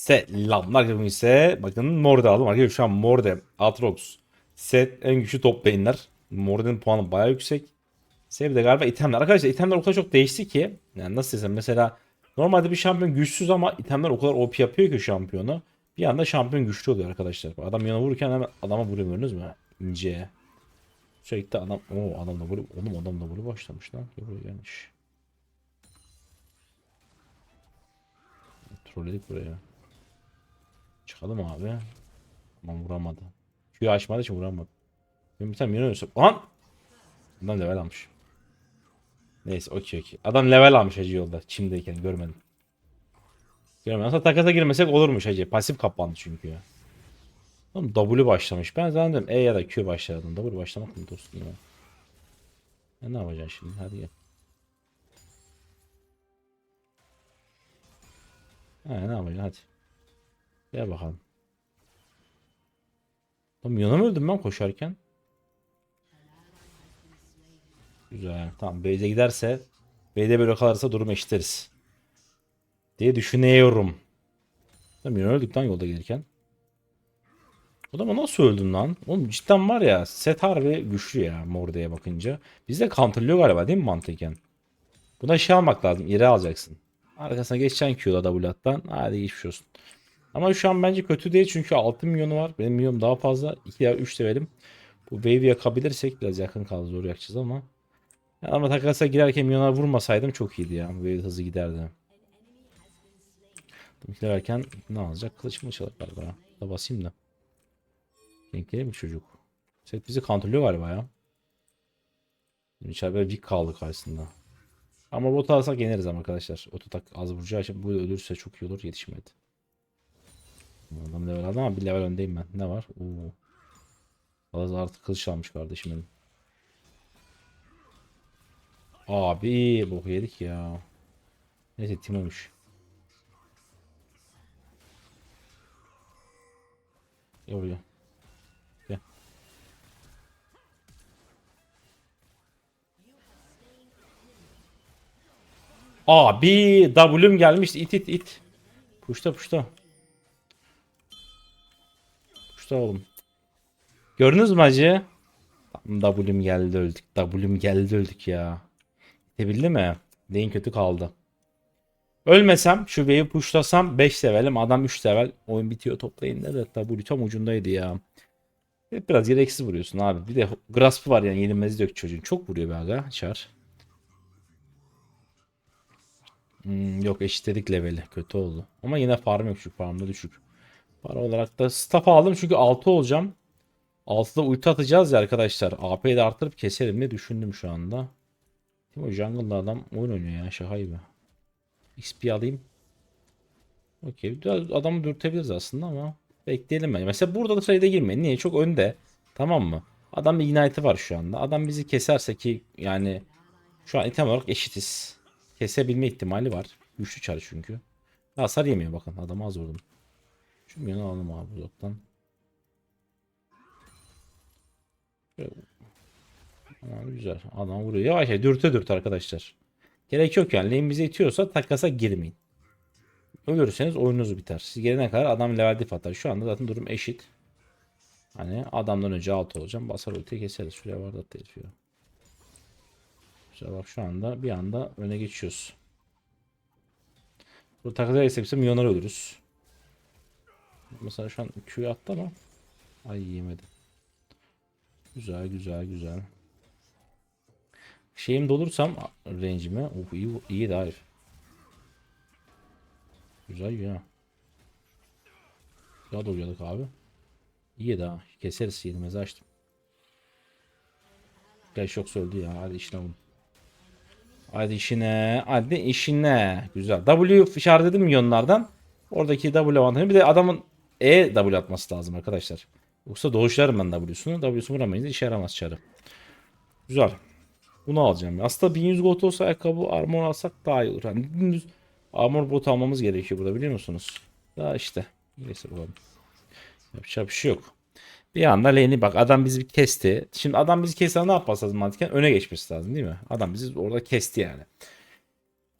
Selamlar bugün ise bakın Morde aldım. Arkadaşlar şu an Morde, Atrox, Set en güçlü top lane'ler. Morde'nin puanı bayağı yüksek. Sebebi de galiba itemler. Arkadaşlar itemler o kadar çok değişti ki. Yani nasıl desem mesela normalde bir şampiyon güçsüz ama itemler o kadar OP yapıyor ki şampiyonu. Bir anda şampiyon güçlü oluyor arkadaşlar. Adam yana vururken hemen adama vuruyor gördünüz mü? İnce. Sürekli adam o adam da vuruyor. Oğlum adam da vuruyor başlamış lan. Buraya gelmiş. Trolledik buraya. Çıkalım abi. Ama vuramadı. Q'yu açmadığı için vuramadı. Ben bir tane minyon ölsem. Lan! Adam level almış. Neyse okey okey. Adam level almış hacı yolda. Çimdeyken görmedim. Görmedim. Aslında takasa girmesek olurmuş hacı. Pasif kapandı çünkü. Oğlum W başlamış. Ben zannediyorum E ya da Q başladım. W başlamak mı dostum ya? Ya ne yapacaksın şimdi? Hadi gel. Ha, ne yapacaksın hadi. Gel bakalım. Lan yana mı öldüm ben koşarken? Güzel. Tamam Beyze giderse Beyde böyle kalırsa durum eşitleriz. Diye düşünüyorum. Lan yana öldük lan yolda gelirken. O da nasıl öldün lan? Oğlum cidden var ya set harbi güçlü ya Morde'ye bakınca. Bizde counterlıyor galiba değil mi mantıken? Buna şey almak lazım. İri alacaksın. Arkasına geçeceksin Q'da W'dan. Hadi geçmiş olsun. Ama şu an bence kötü değil çünkü 6 milyonu var. Benim milyonum daha fazla. 2 ya 3 levelim. Bu wave'i yakabilirsek biraz yakın kaldı zor yakacağız ama. Ya ama takasa girerken milyonlar vurmasaydım çok iyiydi ya. Bu wave hızlı giderdi. Girerken ne alacak? Kılıç mı çalar galiba? Da basayım da. Denk mi çocuk? Set bizi kontrolüyor galiba ya. İçeride bir kaldı karşısında. Ama bot alsak yeneriz ama arkadaşlar. Ototak az vuracağı için bu ölürse çok iyi olur yetişmedi. Adam level aldı ama bir level öndeyim ben. Ne var? Oo. Az artık kılıç almış kardeşim benim. Abi bok yedik ya. Neyse Timo'muş. Gel buraya. Abi W'm gelmiş it it it. Puşta puşta. Puşta oğlum. Gördünüz mü acı? Tam W'm geldi öldük. W'm geldi öldük ya. Bitebildi mi? Neyin kötü kaldı. Ölmesem şu wave'i pushlasam 5 levelim adam 3 level oyun bitiyor toplayın da W tam ucundaydı ya. Biraz gereksiz vuruyorsun abi. Bir de grasp'ı var yani yenilmez yok çocuğun. Çok vuruyor be aga çar. Hmm, yok eşitledik leveli. Kötü oldu. Ama yine farm yok şu farmda düşük. Para olarak da staff aldım çünkü 6 olacağım. 6'da ulti atacağız ya arkadaşlar. AP'yi de arttırıp keserim diye düşündüm şu anda. Değil mi? O jungle'da adam oyun oynuyor ya şaka gibi. XP alayım. Okey. Adamı dürtebiliriz aslında ama bekleyelim bence. Mesela burada da sayıda girmeyin. Niye? Çok önde. Tamam mı? Adam bir ignite'ı var şu anda. Adam bizi keserse ki yani şu an item olarak eşitiz. Kesebilme ihtimali var. Güçlü çar çünkü. Hasar yemiyor bakın. Adamı az vurdum. Şu milyonu alalım abi uzaktan. Şöyle. Abi güzel. Adam vuruyor. Yavaş yavaş dürte dürte arkadaşlar. Gerek yok yani. Lane bize itiyorsa takasa girmeyin. Ölürseniz oyununuz biter. Siz gelene kadar adam level diff atar. Şu anda zaten durum eşit. Hani adamdan önce alt olacağım. Basar ultiyi keseriz. Şuraya var da ya. Güzel bak şu anda bir anda öne geçiyoruz. Bu geçsek ise milyonlar ölürüz. Mesela şu an Q'yu attı ama. Ay yemedi. Güzel güzel güzel. Şeyim dolursam range'ime. Oh iyi, iyi de herif. Güzel ya. Ya doluyorduk abi. İyi daha. Keseriz yenilmezi açtım. Gel şok söyledi ya. Hadi işine vurun. Hadi işine. Hadi işine. Güzel. W işaretledim milyonlardan. Oradaki W avantajı. Bir de adamın E W atması lazım arkadaşlar. Yoksa doğuşlarım ben W'sunu. W'sunu vuramayınca işe yaramaz çarı. Güzel. Bunu alacağım. Aslında 1100 gold olsa ayakkabı armor alsak daha iyi olur. Hani dümdüz armor bot almamız gerekiyor burada biliyor musunuz? Daha işte. Neyse bakalım. Yapacak bir şey yok. Bir anda lane'i bak adam bizi bir kesti. Şimdi adam bizi kesti ne yapması lazım mantıken? Öne geçmesi lazım değil mi? Adam bizi orada kesti yani.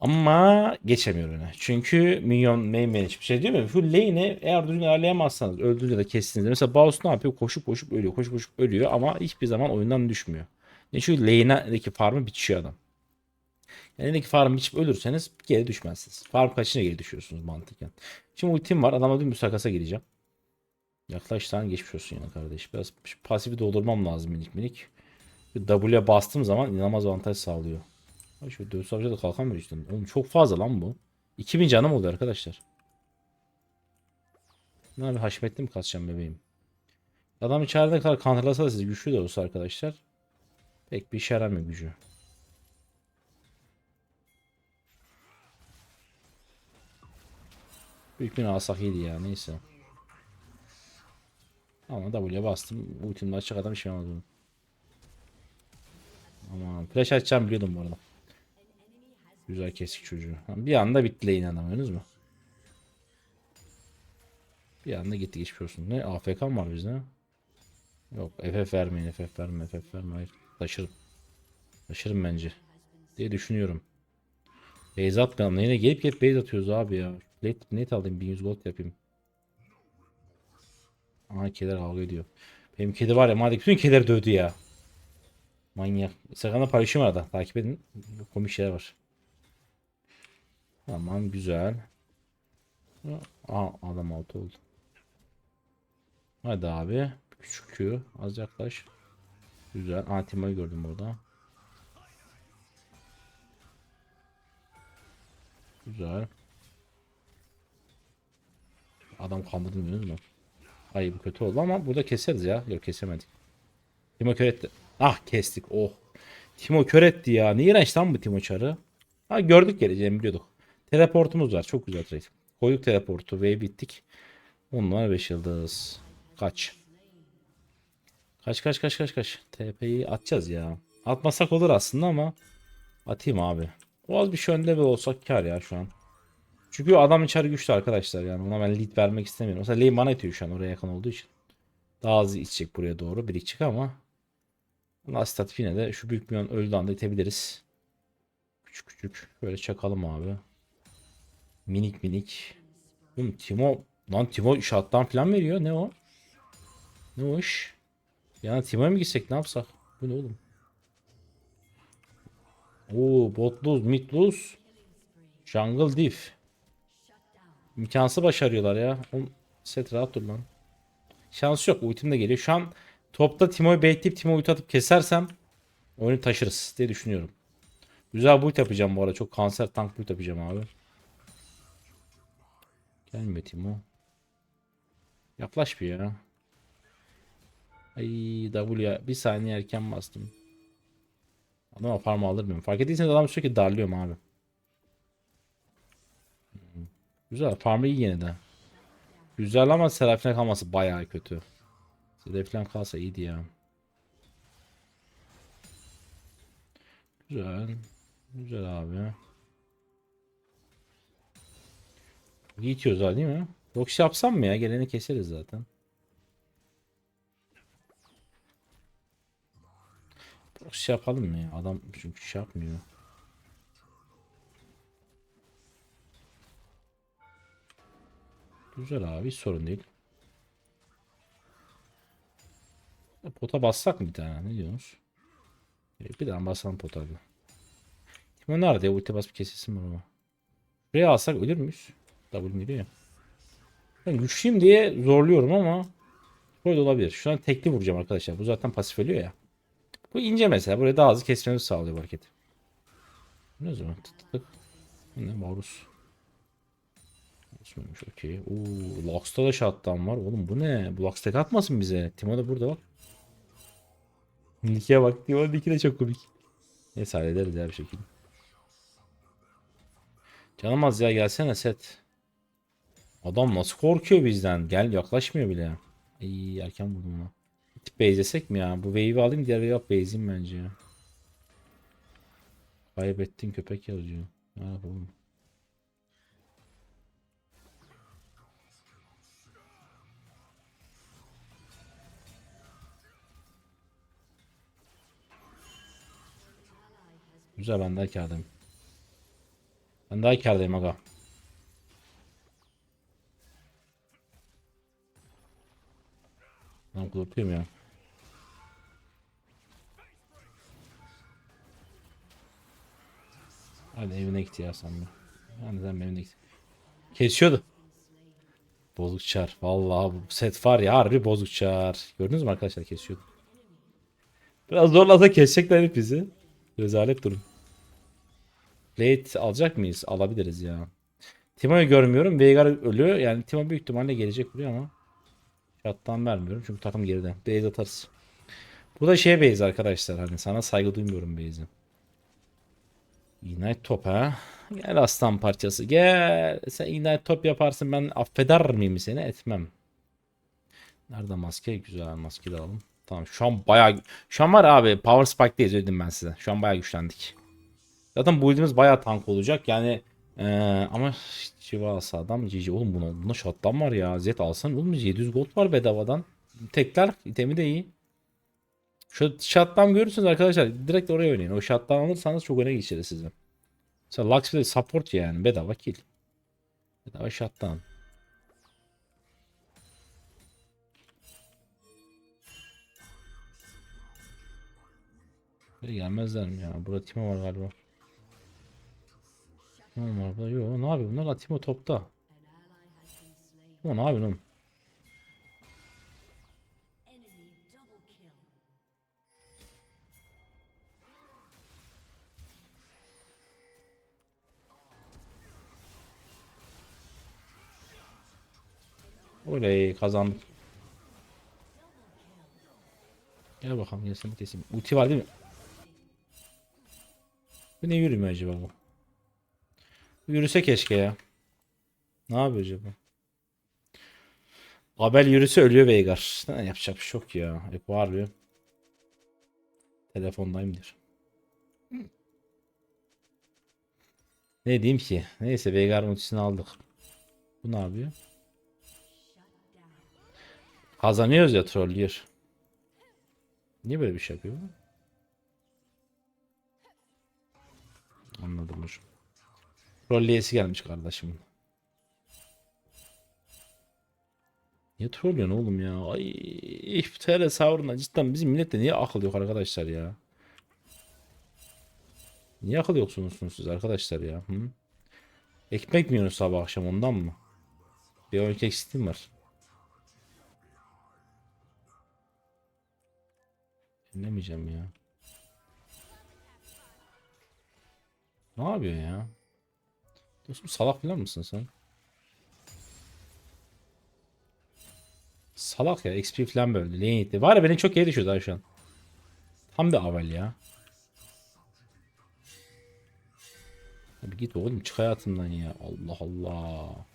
Ama geçemiyor öne. Çünkü minyon main hiçbir şey diyor mu? Full lane'i eğer düzgün ilerleyemezseniz öldüğünüzde de kestiğinizde. Mesela Baus ne yapıyor? Koşup koşup ölüyor. Koşup koşup ölüyor ama hiçbir zaman oyundan düşmüyor. Yani çünkü lane'deki farmı bitiyor adam. Elindeki farmı biçip ölürseniz geri düşmezsiniz. Farm kaçına geri düşüyorsunuz mantıken. Şimdi ultim var. Adama dün sakasa gireceğim. Yaklaş lan geçmiş olsun ya kardeş. Biraz pasifi doldurmam lazım minik minik. Bir W'ye bastığım zaman inanılmaz avantaj sağlıyor. Şu dövüş savaşa da kalkamıyor işte. Oğlum çok fazla lan bu. 2000 canım oldu arkadaşlar. Ne abi haşmetli mi kasacağım bebeğim? Adam içeride kadar counterlasa da siz güçlü de olsa arkadaşlar. Pek bir işe yaramıyor gücü. Büyük bir alsak iyiydi ya neyse. Ama W'ye bastım. Ultimle açacak adam şey olmadı. Aman flash açacağım biliyordum bu arada. Güzel kesik çocuğu. Bir anda bitti lane anlamıyorsunuz mu? Bir anda gitti geçmiş olsun. Ne AFK mı var bizde? Yok FF vermeyin FF verme FF verme hayır. Taşırım. Taşırım bence. Diye düşünüyorum. Base atmayalım. Yine gelip gelip base atıyoruz abi ya. Late net alayım 1100 gold yapayım. Aha kediler kavga ediyor. Benim kedi var ya madem bütün kedileri dövdü ya. Manyak. Instagram'da paylaşım arada. Takip edin. Komik şeyler var. Tamam güzel. Aa adam altı oldu. Hadi abi. Küçük Q. Az yaklaş. Güzel. Aa Timo'yu gördüm burada. Güzel. Adam kandırdı biliyor musun? Ay bu kötü oldu ama burada keseriz ya. Yok kesemedik. Timo kör etti. Ah kestik. Oh. Timo kör etti ya. Ne iğrenç lan bu Timo çarı. Ha gördük geleceğini biliyorduk. Teleportumuz var. Çok güzel trade. Koyduk teleportu ve bittik. Onlar 5 yıldız. Kaç. Kaç kaç kaç kaç kaç. TP'yi atacağız ya. Atmasak olur aslında ama atayım abi. O az bir şey önde ve olsak kar ya şu an. Çünkü adam içeri güçlü arkadaşlar yani ona ben lead vermek istemiyorum. Mesela lane bana itiyor şu an oraya yakın olduğu için. Daha az içecek buraya doğru birikecek ama Lastat yine de şu büyük milyon öldü anda itebiliriz. Küçük küçük böyle çakalım abi. Minik minik. Oğlum Timo lan Timo şattan falan veriyor. Ne o? Ne o iş? Yani Timo'ya mı gitsek ne yapsak? Bu ne oğlum? Oo bot lose. Jungle diff. İmkansız başarıyorlar ya. Oğlum, set rahat dur lan. Şans yok. Ultim de geliyor. Şu an topta Timo'yu bekleyip Timo ulti atıp kesersem oyunu taşırız diye düşünüyorum. Güzel build yapacağım bu arada. Çok kanser tank build yapacağım abi. Gelme Timo. Yaklaş bir ya. Ay W bir saniye erken bastım. Adama farm alır mıyım? Fark ettiyseniz adam sürekli darlıyorum abi. Hmm. Güzel farmı iyi yine de. Güzel ama Serafine kalması bayağı kötü. Serafine kalsa iyiydi ya. Güzel. Güzel abi. Gidiyoruz ha değil mi? Roxy yapsam mı ya? Geleni keseriz zaten. Roxy yapalım mı ya? Adam çünkü şey yapmıyor. Güzel abi sorun değil. Pota bassak mı bir tane? Ne diyorsunuz? Bir daha basalım pota abi. Timo nerede? Ulti basıp kesilsin ama. Buraya alsak ölür müyüz? W geliyor ya. Ben güçlüyüm diye zorluyorum ama böyle olabilir. Şu an tekli vuracağım arkadaşlar. Bu zaten pasif ölüyor ya. Bu ince mesela. Buraya daha hızlı kesmemizi sağlıyor bu hareket. Ne zaman? Tık tık tık. Ne Marus. Osmanmış okey. Oo, Lux'ta da shutdown var. Oğlum bu ne? Bu Lux tek atmasın bize. Timo da burada bak. Nick'e bak. Timo Nick'i de çok komik. Neyse hallederiz bir şekilde. Canım az ya gelsene set. Adam nasıl korkuyor bizden? Gel yaklaşmıyor bile. İyi erken vurdum lan. Tip base'lesek mi ya? Bu wave'i alayım diğer wave'i base'im bence ya. Kaybettin köpek yazıyor. Ne yapalım? Güzel ben de kağıdım. Ben daha kârdayım aga. Ben korkuyorum ya. Hadi evine git ya sen de. Hadi sen evine git. Kesiyordu. Bozuk çar. Vallahi bu set var ya harbi bozuk çar. Gördünüz mü arkadaşlar kesiyordu. Biraz zorlasa kesecekler hep bizi. Rezalet durum. Late alacak mıyız? Alabiliriz ya. Timo'yu görmüyorum. Veigar ölüyor. Yani Timo büyük ihtimalle gelecek buraya ama. Şattan vermiyorum çünkü takım geride. Base atarız. Bu da şey base arkadaşlar. Hani sana saygı duymuyorum base'e. Ignite top ha. Gel aslan parçası gel. Sen ignite top yaparsın ben affeder miyim seni? Etmem. Nerede maske? Güzel maske de alalım. Tamam şu an bayağı şu an var abi power spike'deyiz dedim ben size. Şu an bayağı güçlendik. Zaten build'imiz bayağı tank olacak. Yani eee ama Chivas adam GG oğlum buna buna shot'tan var ya. Z alsan oğlum 700 gold var bedavadan. Tekler itemi de iyi. Şu shot'tan görürsünüz arkadaşlar. Direkt oraya oynayın. O shot'tan alırsanız çok öne geçirir sizi. Mesela Lux bir support yani bedava kill. Bedava. Buraya gelmezler mi ya? Burada Timo var galiba. Timo var burada. Yo ne yapıyor bunlar? La Timo topta. Timo ne yapıyor oğlum? Oley kazandık. Gel bakalım gel seni keseyim. Ulti var değil mi? Bu ne yürümüyor acaba bu? Yürüse keşke ya. Ne yapıyor acaba? Abel yürüse ölüyor Veigar. Ne yapacak bir şey yok ya. Hep bağırıyor. Telefondayım diyor. Ne diyeyim ki? Neyse Veigar ultisini aldık. Bu ne yapıyor? Kazanıyoruz ya trollüyor. Niye böyle bir şey yapıyor? Anladım hocam. Trolleyesi gelmiş kardeşim. Niye trollüyorsun oğlum ya? Ay TR savruna cidden bizim millette niye akıl yok arkadaşlar ya? Niye akıl yoksunuz siz arkadaşlar ya? Hı? Ekmek mi yiyorsunuz sabah akşam ondan mı? Bir önceki eksikliğim var. Dinlemeyeceğim ya. Ne yapıyorsun ya? Dostum salak falan mısın sen? Salak ya XP falan böyle. Lane gitti. Var ya beni çok iyi düşüyor daha şu an. Tam bir avel ya. Abi git oğlum çık hayatımdan ya. Allah Allah.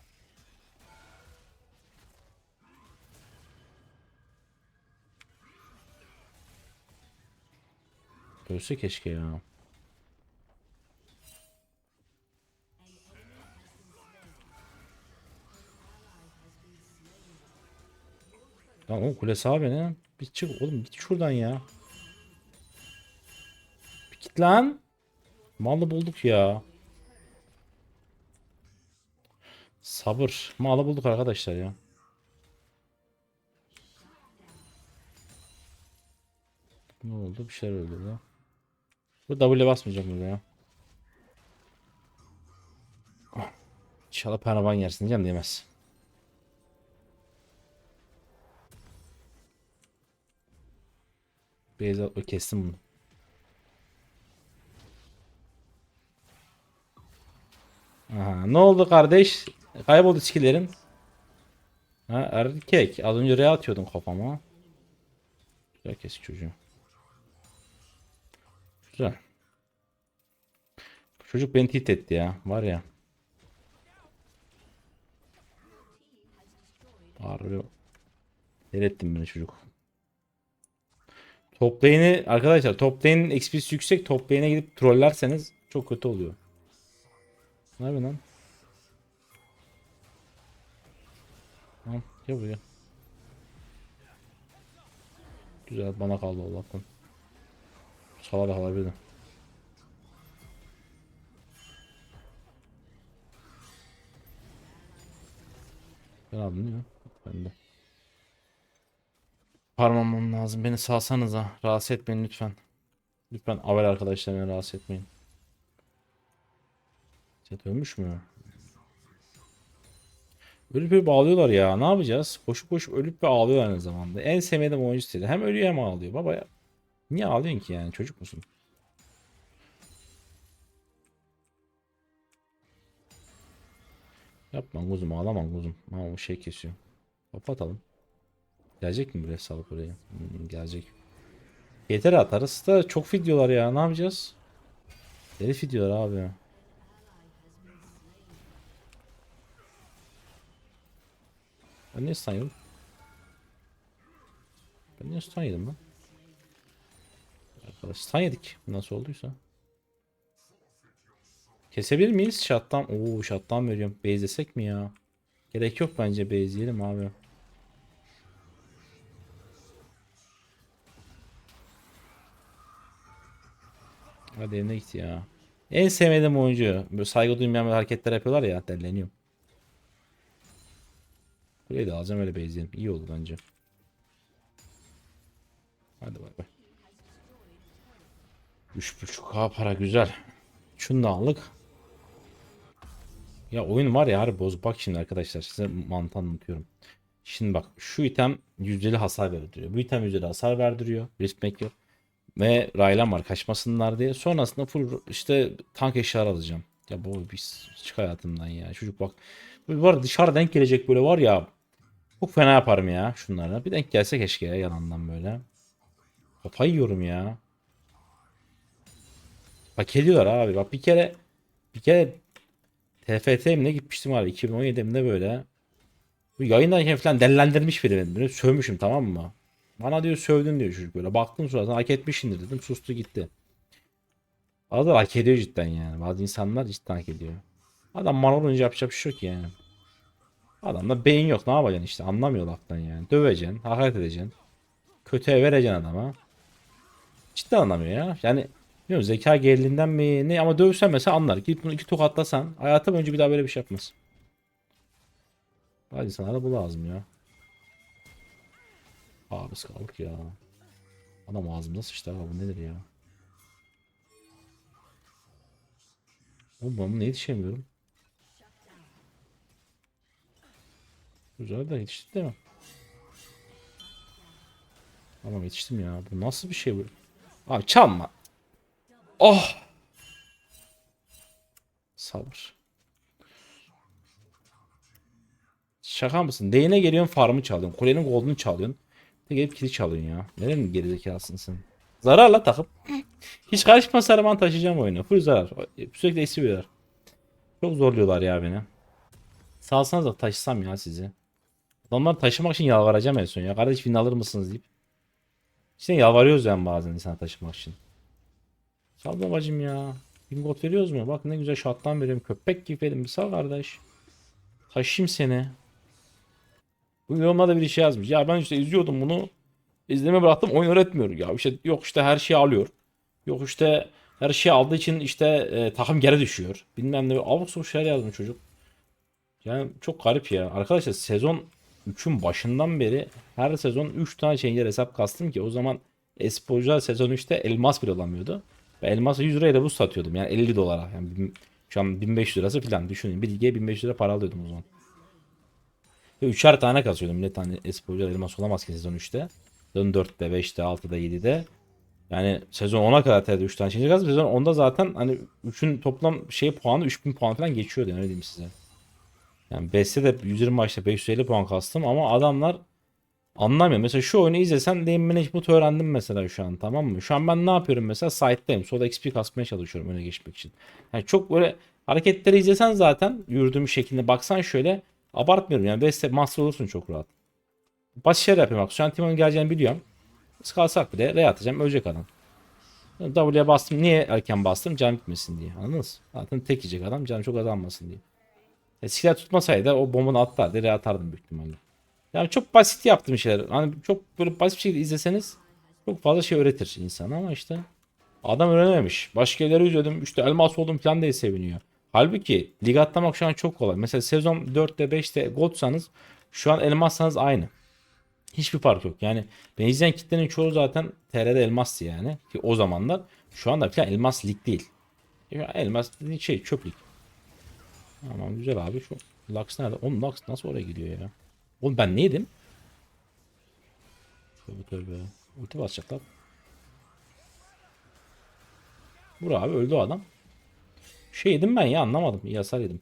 Ölse keşke ya. Lan oğlum kule sağ beni. Bir çık oğlum git şuradan ya. Bir git lan. Malı bulduk ya. Sabır. Malı bulduk arkadaşlar ya. Ne oldu? Bir şeyler burada. Bu W basmayacak burada ya. Ah. İnşallah pernaban yersin diyeceğim diyemez. Beyza kestim bunu. Aha, ne oldu kardeş? Kayboldu skillerin. Ha erkek. Az önce re atıyordun kafama. Güzel kes çocuğu. Güzel. Çocuk beni tit etti ya. Var ya. Harbi. Delirttin beni çocuk. Top lane'i arkadaşlar top lane'in XP'si yüksek. Top lane'e gidip trollerseniz çok kötü oluyor. Ne yapıyorsun lan? Tamam gel buraya. Güzel bana kaldı Allah'tan. Salar halar bir de. Ben aldım ya. Ben de. Parmamam lazım. Beni salsanıza. Rahatsız etmeyin lütfen. Lütfen avel arkadaşlar rahatsız etmeyin. Set ölmüş mü? Ölüp ölüp ağlıyorlar ya. Ne yapacağız? Koşup koşup ölüp ve ağlıyorlar aynı zamanda. En sevmediğim oyuncu stili. Hem ölüyor hem ağlıyor. Baba ya. Niye ağlıyorsun ki yani? Çocuk musun? Yapma kuzum ağlama kuzum. Ha o şey kesiyor. Kapatalım. Gelecek mi buraya sağlık oraya? Hmm, gelecek. Yeter atarız da çok videolar ya. Ne yapacağız? Deli videolar abi. Ben niye stun? Ben niye stun yedim lan? Arkadaş stun yedik. Nasıl olduysa. Kesebilir miyiz? Shutdown. Oo shutdown veriyorum. Base'lesek mi ya? Gerek yok bence base'leyelim abi. Hadi eline gitti ya. En sevmediğim oyuncu. Böyle saygı duymayan hareketler yapıyorlar ya. Delleniyorum. Burayı da alacağım öyle base'leyelim. İyi oldu bence. Hadi bay bay. 3.5k para güzel. Şunu da aldık. Ya oyun var ya boz. Bak şimdi arkadaşlar size mantığı anlatıyorum. Şimdi bak şu item yüzdeli hasar verdiriyor. Bu item yüzdeli hasar verdiriyor. Risk maker. Ve Raylan var kaçmasınlar diye. Sonrasında full işte tank eşyalar alacağım. Ya bu biz çık hayatımdan ya. Çocuk bak. Bu var dışarı denk gelecek böyle var ya. Çok fena yaparım ya şunlara. Bir denk gelse keşke ya yalandan böyle. Kafayı yiyorum ya. Bak ediyorlar abi. Bak bir kere bir kere TFT mi ne gitmiştim abi 2017'imde böyle. Bu yayındayken falan dellendirmiş biri beni. Sövmüşüm tamam mı? Bana diyor sövdün diyor çocuk böyle. Baktım suratına hak etmişsindir dedim. Sustu gitti. Bazıları hak ediyor cidden yani. Bazı insanlar cidden hak ediyor. Adam mal olunca yapacak bir şey yok yani. Adamda beyin yok ne yapacaksın işte anlamıyor laftan yani. Döveceksin, hakaret edeceksin. Kötüye vereceksin adama. Cidden anlamıyor ya. Yani bilmiyorum zeka geriliğinden mi ne ama dövsen mesela anlar. Gidip bunu iki tokatlasan hayatı boyunca bir daha böyle bir şey yapmaz. Hadi sana da bu lazım ya. Abi kaldık ya. Adam ağzımda sıçtı abi bu nedir ya? Oğlum ben bunu yetişemiyorum. Güzel de yetişti değil mi? Tamam yetiştim ya. Bu nasıl bir şey bu? Abi çalma. Oh. Sabır. Şaka mısın? Değine geliyorsun farmı çalıyorsun. Kulenin gold'unu çalıyorsun. De gelip kili çalıyorsun ya. Neden gerizekalısın sen? Zararla takıp. Hiç karışma sarıman taşıyacağım oyunu. Full zarar. Sürekli esiyorlar. Çok zorluyorlar ya beni. Salsanız da taşısam ya sizi. Adamlar taşımak için yalvaracağım en son ya. Kardeş win alır mısınız deyip. İşte yalvarıyoruz yani bazen insan taşımak için. Sal babacım ya. Bingot veriyoruz mu? Bak ne güzel şattan veriyorum. Köpek gibi verin. Bir sal kardeş. Taşıyayım seni. Bu yorumlarda bir şey yazmış. Ya ben işte izliyordum bunu. İzleme bıraktım oyun öğretmiyor. Ya işte yok işte her şeyi alıyor. Yok işte her şeyi aldığı için işte e, takım geri düşüyor. Bilmem ne. Abuk sabuk şeyler yazmış çocuk. Yani çok garip ya. Arkadaşlar sezon 3'ün başından beri her sezon 3 tane changer hesap kastım ki o zaman esporcular sezon 3'te elmas bile alamıyordu. Ve elması 100 liraya da bu satıyordum yani 50 dolara. Yani şu an 1500 lirası falan düşünün. Bir lige 1500 lira para alıyordum o zaman. Üçer tane kasıyordum. Millet tane esporcular elmas olamaz ki sezon 3'te. Sezon 4'te, 5'te, 6'da, 7'de. Yani sezon 10'a kadar TR'de 3 tane changer kazdım. Sezon 10'da zaten hani 3'ün toplam şey puanı 3000 puan falan geçiyordu yani öyle diyeyim size. Yani Best'te de 120 maçta 550 puan kastım ama adamlar anlamıyor. Mesela şu oyunu izlesen Lane Management öğrendim mesela şu an tamam mı? Şu an ben ne yapıyorum mesela site'dayım. Soda XP kasmaya çalışıyorum öne geçmek için. Yani çok böyle hareketleri izlesen zaten yürüdüğüm şeklinde baksan şöyle abartmıyorum yani Best'te master olursun çok rahat. Basit şeyler yapıyorum bak. Şu an Timon'un geleceğini biliyorum. Sıkalsak bile R atacağım ölecek adam. W'ye bastım. Niye erken bastım? Can bitmesin diye. Anladınız? Zaten tek yiyecek adam. Canı çok azalmasın diye. E, silah tutmasaydı o bombunu atlardı. R atardım büyük ihtimalle. Yani çok basit yaptığım şeyler. Hani çok böyle basit bir şekilde izleseniz çok fazla şey öğretir insana ama işte adam öğrenememiş. Başka yerleri izledim. İşte elmas oldum falan diye seviniyor. Halbuki lig atlamak şu an çok kolay. Mesela sezon 4'te 5'te Godsanız Şu an elmassanız aynı. Hiçbir fark yok. Yani ben izleyen kitlenin çoğu zaten TR'de elmastı yani. Ki o zamanlar. Şu anda falan elmas lig değil. Elmas şey çöp lig. Tamam güzel abi. Şu Lux nerede? Oğlum Lux nasıl oraya gidiyor ya? Oğlum ben neydim? Tövbe tövbe. Ulti basacaklar. Vur abi öldü o adam. Şey yedim ben ya anlamadım. Yasar yedim.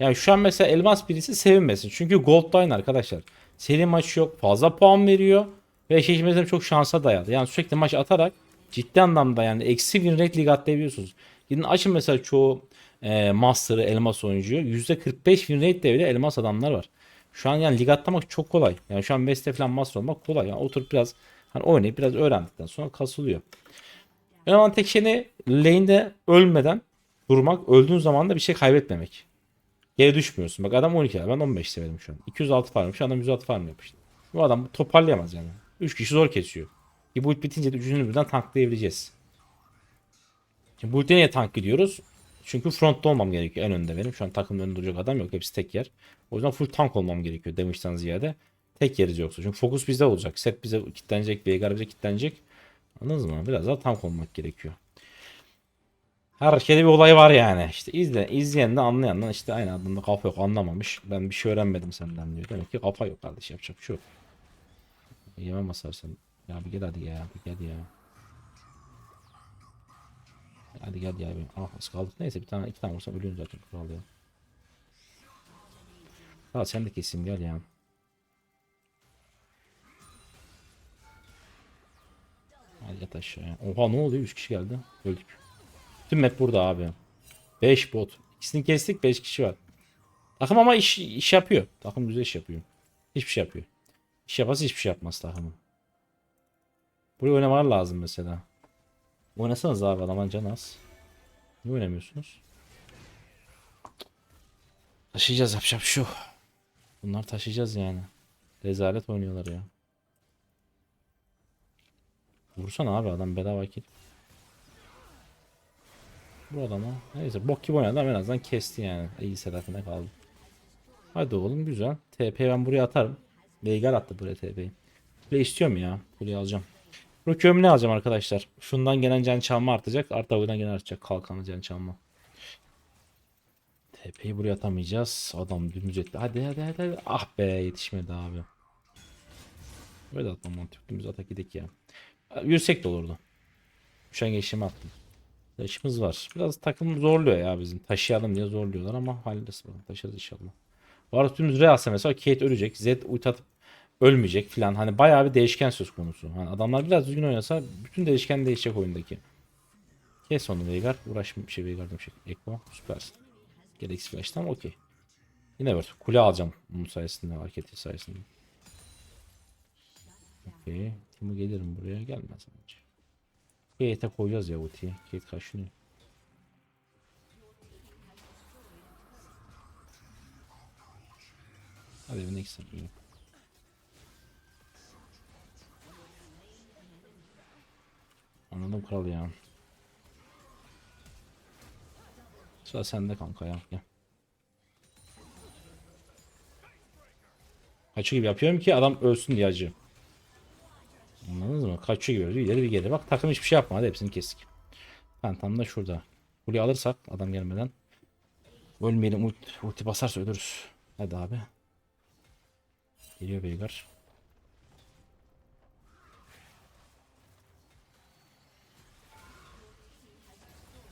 Yani şu an mesela elmas birisi sevinmesin. Çünkü gold line arkadaşlar. Seri maç yok. Fazla puan veriyor. Ve eşleşmesi çok şansa dayalı. Yani sürekli maç atarak ciddi anlamda yani eksi win rate lig atlayabiliyorsunuz. Gidin açın mesela çoğu e, master'ı elmas oyuncuyu. %45 win rate devre elmas adamlar var. Şu an yani lig atlamak çok kolay. Yani şu an West'te falan master olmak kolay. Yani oturup biraz hani oynayıp biraz öğrendikten sonra kasılıyor. Önemli tek şey ne? Lane'de ölmeden durmak. Öldüğün zaman da bir şey kaybetmemek. Geri düşmüyorsun. Bak adam 12 ben 15 severim şu an. 206 farm şu adam 106 farm yapıştı. Bu adam toparlayamaz yani. 3 kişi zor kesiyor. Bir bu bitince de üçünü birden tanklayabileceğiz. Şimdi bu niye tank gidiyoruz? Çünkü frontta olmam gerekiyor en önde benim. Şu an takımın önünde duracak adam yok. Hepsi tek yer. O yüzden full tank olmam gerekiyor damage'den ziyade. Tek yeriz yoksa. Çünkü fokus bizde olacak. Set bize kilitlenecek. Veigar bize kilitlenecek. Anladınız mı? Biraz daha tank olmak gerekiyor. Her şeyde bir olay var yani. İşte izle, izleyen de anlayan da işte aynı adında kafa yok anlamamış. Ben bir şey öğrenmedim senden diyor. Demek ki kafa yok kardeş yapacak bir şey yok. Yemem basar sen. Ya bir gel hadi ya. Bir gel ya. Hadi gel ya. Bir. Ah az kaldık. Neyse bir tane iki tane vursam ölüyorsun zaten. Kral ya. Ha sen de kesin gel ya. Hadi yat aşağıya. Oha ne oluyor? 3 kişi geldi. Öldük. Tüm map burada abi. 5 bot. İkisini kestik 5 kişi var. Takım ama iş, iş yapıyor. Takım güzel iş yapıyor. Hiçbir şey yapıyor. İş yapası hiçbir şey yapmaz takımın. Buraya oynamalar lazım mesela. Oynasanız abi adamın canı az. Niye oynamıyorsunuz? Taşıyacağız yapacak bir şey. Bunlar taşıyacağız yani. Rezalet oynuyorlar ya. Vursana abi adam bedava kill. Bu adama neyse bok gibi oynadı ama en azından kesti yani. İyi sedafine kaldı. Hadi oğlum güzel. TP ben buraya atarım. Veigar attı buraya TP'yi. Kule istiyorum ya. Kuleyi alacağım. Ruki ömrünü alacağım arkadaşlar. Şundan gelen can çalma artacak. Artı avudan gelen artacak. Kalkanı can çalma. TP'yi buraya atamayacağız. Adam dümdüz etti. Hadi hadi hadi. hadi. Ah be yetişmedi abi. Böyle atmam mantıklı. Dümdüz atak gidek ya. Yürüsek de olurdu. Geçişimi attım. Taşımız var. Biraz takım zorluyor ya bizim. Taşıyalım diye zorluyorlar ama hallederiz bakalım. Taşırız inşallah. Bu arada tüm Reas'a mesela Kate ölecek. Zed ult ölmeyecek filan. Hani bayağı bir değişken söz konusu. Hani adamlar biraz düzgün oynasa bütün değişken değişecek oyundaki. Kes onu Veigar. Uğraşma bir şey Veigar demiş. Ekko süpersin. Gereksiz flash'tan okey. Yine var. Kule alacağım bunun sayesinde hareketi sayesinde. Okey. Timo gelirim buraya gelmez bence. Kate'e koyacağız ya ultiyi. Kate kaşınıyor. Hadi evine gitsin. Anladım kral ya. Sıra sende kanka ya. Gel. Kaçı gibi yapıyorum ki adam ölsün diye acı. Anladınız mı? Kaçıyor gibi. Bir ileri bir geri. Bak takım hiçbir şey yapmadı. Hepsini kestik. Phantom da şurada. Kuleyi alırsak adam gelmeden. Ölmeyelim. Ulti, ulti basarsa ölürüz. Hadi abi. Geliyor Veigar.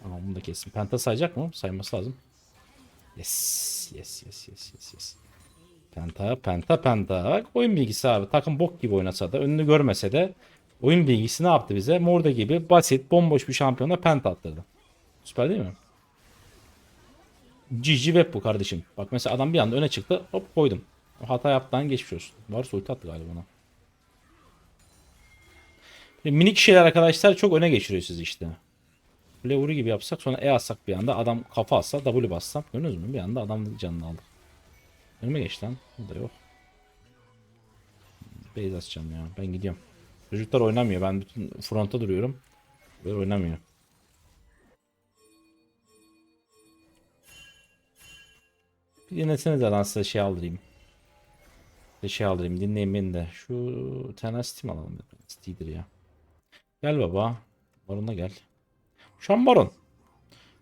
Ama bunu da kesin. Penta sayacak mı? Sayması lazım. Yes. Yes yes yes yes yes. Penta, penta, penta. Bak oyun bilgisi abi. Takım bok gibi oynasa da, önünü görmese de oyun bilgisi ne yaptı bize? Morda gibi basit, bomboş bir şampiyona penta attırdı. Süper değil mi? GG web bu kardeşim. Bak mesela adam bir anda öne çıktı. Hop koydum. Hata yaptıdan geçmiş olsun. Varsa ulti attı galiba ona. Minik şeyler arkadaşlar çok öne geçiriyor sizi işte. Vuru gibi yapsak sonra E atsak bir anda adam kafa atsa W bassam gördünüz mü? Bir anda adam canını aldı. Önüme geç lan. Bu da yok. Base atacağım ya. Ben gidiyorum. Çocuklar oynamıyor. Ben bütün fronta duruyorum. Böyle oynamıyor. Bir denesenize lan size şey aldırayım. Bir şey aldırayım dinleyin beni de. Şu Tenacity mi alalım? Tenacity'dir ya. Gel baba. Baron'a gel. Şu an Baron.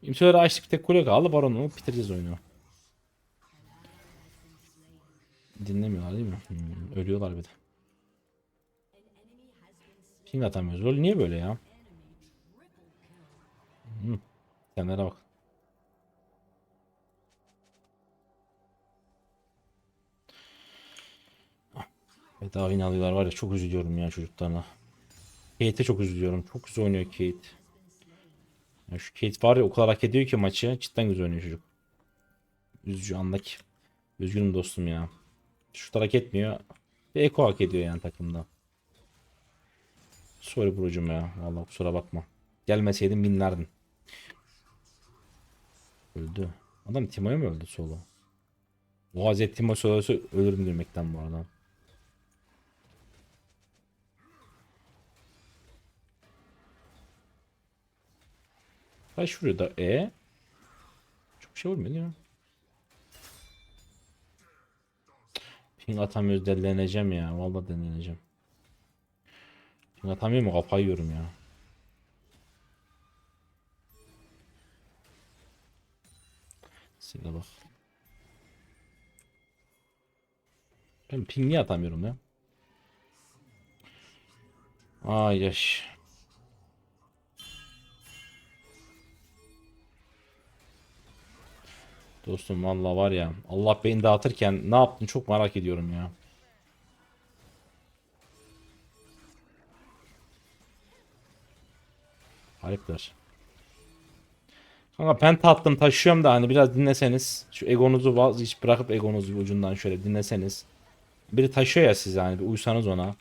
İmtiyoları açtık tek kule kaldı. Baron'u bitireceğiz oyunu. Dinlemiyorlar değil mi? Hmm, ölüyorlar bir de. Ping atamıyoruz. Rol niye böyle ya? Hmm. Kenara bak. Bedava yine var ya çok üzülüyorum ya çocuklarına. Kate'e çok üzülüyorum. Çok güzel oynuyor Kate. Ya şu Kate var ya o kadar hak ediyor ki maçı. Cidden güzel oynuyor çocuk. Üzücü anlak. Üzgünüm dostum ya. Şut hak etmiyor. Bir Eko hak ediyor yani takımda. Sorry brocum ya. Vallahi kusura bakma. Gelmeseydin binlerdin. Öldü. Adam Timo'ya mı öldü solo? O Hazreti Timo solosu ölürüm gülmekten bu arada. Kaç vuruyor da E? Çok şey vurmuyor değil? Ping atamıyoruz deleneceğim ya. Vallahi deleneceğim. Ping atamıyor mu? Kafayı yiyorum ya. Size bak. Ben ping niye atamıyorum ya? Ay yaş. Dostum valla var ya Allah beni dağıtırken ne yaptın çok merak ediyorum ya. Harikler. Kanka penta attım taşıyorum da hani biraz dinleseniz. Şu egonuzu vazgeç bırakıp egonuzu ucundan şöyle dinleseniz. Biri taşıyor ya size hani bir uysanız ona.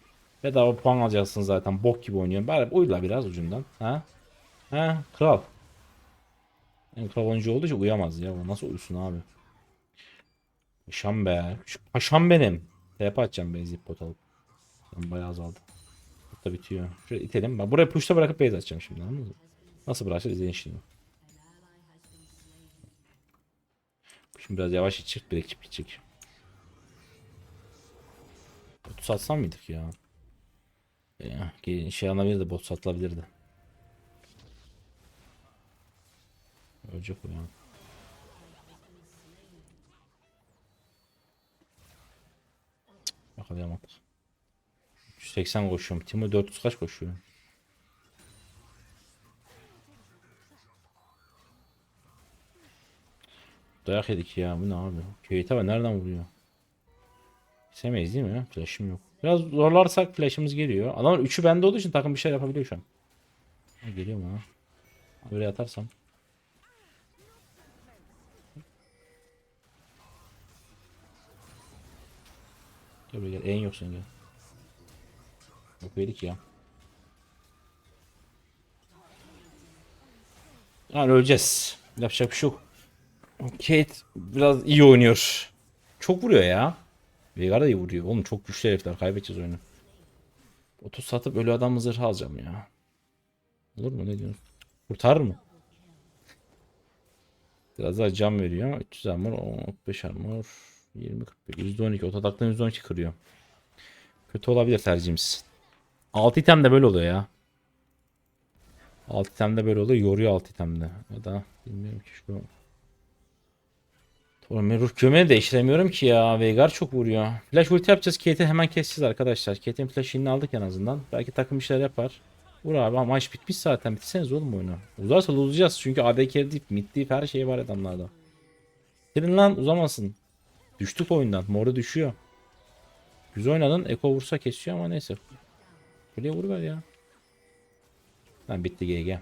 Bedava puan alacaksınız zaten bok gibi oynuyorum. Bari uyla biraz ucundan. Ha? Ha? Kral. En oyuncu olduğu için uyamaz ya. Nasıl uyusun abi? Paşam be. Şu paşam benim. TP atacağım base zip pot alıp. Ben bayağı azaldı. Pot da bitiyor. Şöyle itelim. Ben buraya push'ta bırakıp base atacağım şimdi anladınız mı? Nasıl bırakacağız izleyin şimdi. Şimdi biraz yavaş içecek birikip gidecek. Botu satsam mıydık ya? Ya, şey alabilirdi bot satılabilirdi. Ölecek ya. Cık, Yakalayamadık. 180 koşuyorum. Timo 400 kaç koşuyor? Dayak yedik ya. Bu ne abi? Köyete bak nereden vuruyor? Kesemeyiz değil mi? Flash'ım yok. Biraz zorlarsak flash'ımız geliyor. Adamın 3'ü bende olduğu için takım bir şey yapabiliyor şu an. Geliyor mu ha? Böyle atarsam. Gel buraya gel. En yok sen gel. Yok yedik ya. Yani öleceğiz. Yapacak bir şey yok. Kate biraz iyi oynuyor. Çok vuruyor ya. Veigar da iyi vuruyor. Oğlum çok güçlü herifler. Kaybedeceğiz oyunu. 30 satıp ölü adam zırh alacağım ya. Olur mu ne diyorsun? Kurtarır mı? Biraz daha can veriyor. 300 armor, 15 armor, 20 45, %12. Ototaktan %12 kırıyor. Kötü olabilir tercihimiz. 6 item de böyle oluyor ya. 6 item de böyle oluyor. Yoruyor 6 item de. Ya da bilmiyorum ki şu Oğlum ben ruh gömeği değiştiremiyorum ki ya. Veigar çok vuruyor. Flash ulti yapacağız. Kate'i hemen keseceğiz arkadaşlar. Kate'in flash'ini aldık en azından. Belki takım işler yapar. Vur abi ama maç bitmiş zaten. Bitirseniz oğlum oyunu. Uzarsa uzayacağız. Çünkü AD carry deyip mid deyip her şey var adamlarda. Bitirin lan uzamasın. Düştük oyundan. Morda düşüyor. Güzel oynadın. Eko vursa kesiyor ama neyse. Buraya vuruver ya. Lan bitti GG.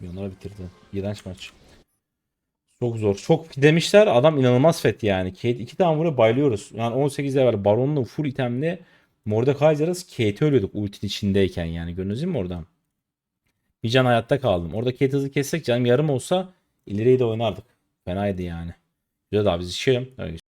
Milyonlara bitirdi. İğrenç maç. Çok zor. Çok demişler. Adam inanılmaz fet yani. Kate 2 tane vuruyor bayılıyoruz. Yani 18 level Baron'la full itemli Mordekaiser'ız. Kate'i ölüyorduk ultin içindeyken yani. Gördünüz mü oradan? Bir can hayatta kaldım. Orada Kate hızı kessek canım yarım olsa ileriye de oynardık. Fenaydı yani. Güzel abi biz şey